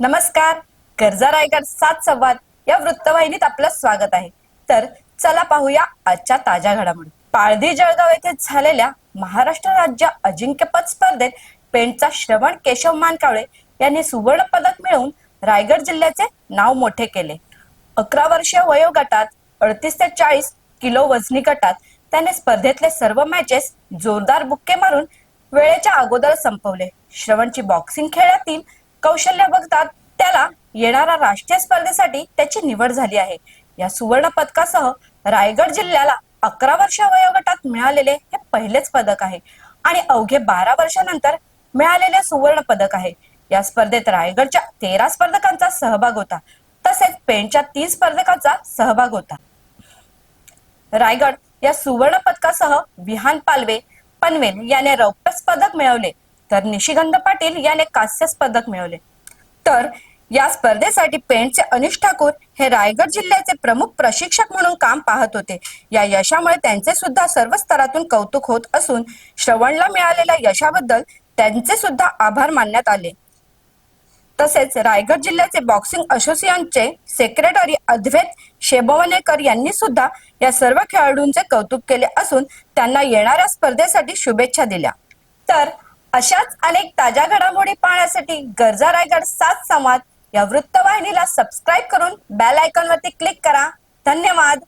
नमस्कार. गरजा रायगड सात संवाद या वृत्तवाहिनीत आपलं स्वागत आहे. तर चला पाहूया आजच्या ताज्या घडामोडी. पाळधी जळगाव येथे झालेल्या महाराष्ट्र राज्य अजिंक्यपद स्पर्धेत पेंटचा श्रवण केशव मानकावळे यांनी सुवर्ण पदक मिळवून रायगड जिल्ह्याचे नाव मोठे केले. अकरा वर्षीय वयोगटात अडतीस ते चाळीस किलो वजनी गटात त्याने स्पर्धेतले सर्व मॅचेस जोरदार बुक्के मारून वेळेच्या अगोदर संपवले. श्रवणची बॉक्सिंग खेळातील कौशल्य बघतात त्याला येणाऱ्या राष्ट्रीय स्पर्धेसाठी त्याची निवड झाली आहे. या सुवर्ण पदकासह रायगड जिल्ह्याला अकरा वर्ष वयोगटात मिळालेले हे पहिलेच पदक आहे. आणि अवघे बारा वर्षानंतर मिळालेले सुवर्ण पदक आहे. या स्पर्धेत रायगडच्या तेरा स्पर्धकांचा सहभाग होता. तसेच पेणच्या तीन स्पर्धकांचा सहभाग होता. रायगड या सुवर्ण पदकासह विहान पालवे पनवेल याने रौप्य पदक मिळवले. तर निशिगंध पाटील याने कांस्य पदक मिळवले. तर या स्पर्धेसाठी पेंटचे अनिश ठाकूर हे रायगड जिल्ह्याचे प्रमुख प्रशिक्षक म्हणून काम पाहत होते. या यशामुळे त्यांचे सुद्धा सर्व स्तरातून कौतुक होत असून श्रवणला मिळालेल्या यशाबद्दल त्यांचे सुद्धा आभार मानण्यात आले. तसेच रायगड जिल्ह्याचे बॉक्सिंग असोसिएशनचे सेक्रेटरी अद्वैत शेबवणेकर यांनी सुद्धा या सर्व खेळाडूंचे कौतुक केले असून त्यांना येणाऱ्या स्पर्धेसाठी शुभेच्छा दिल्या. तर अशाच अनेक ताज्या घडामोडी पाहण्यासाठी गरजा रायगड सात संवाद या वृत्तवाहिनीला सबस्क्राईब करून बेल आयकॉन वरती क्लिक करा. धन्यवाद.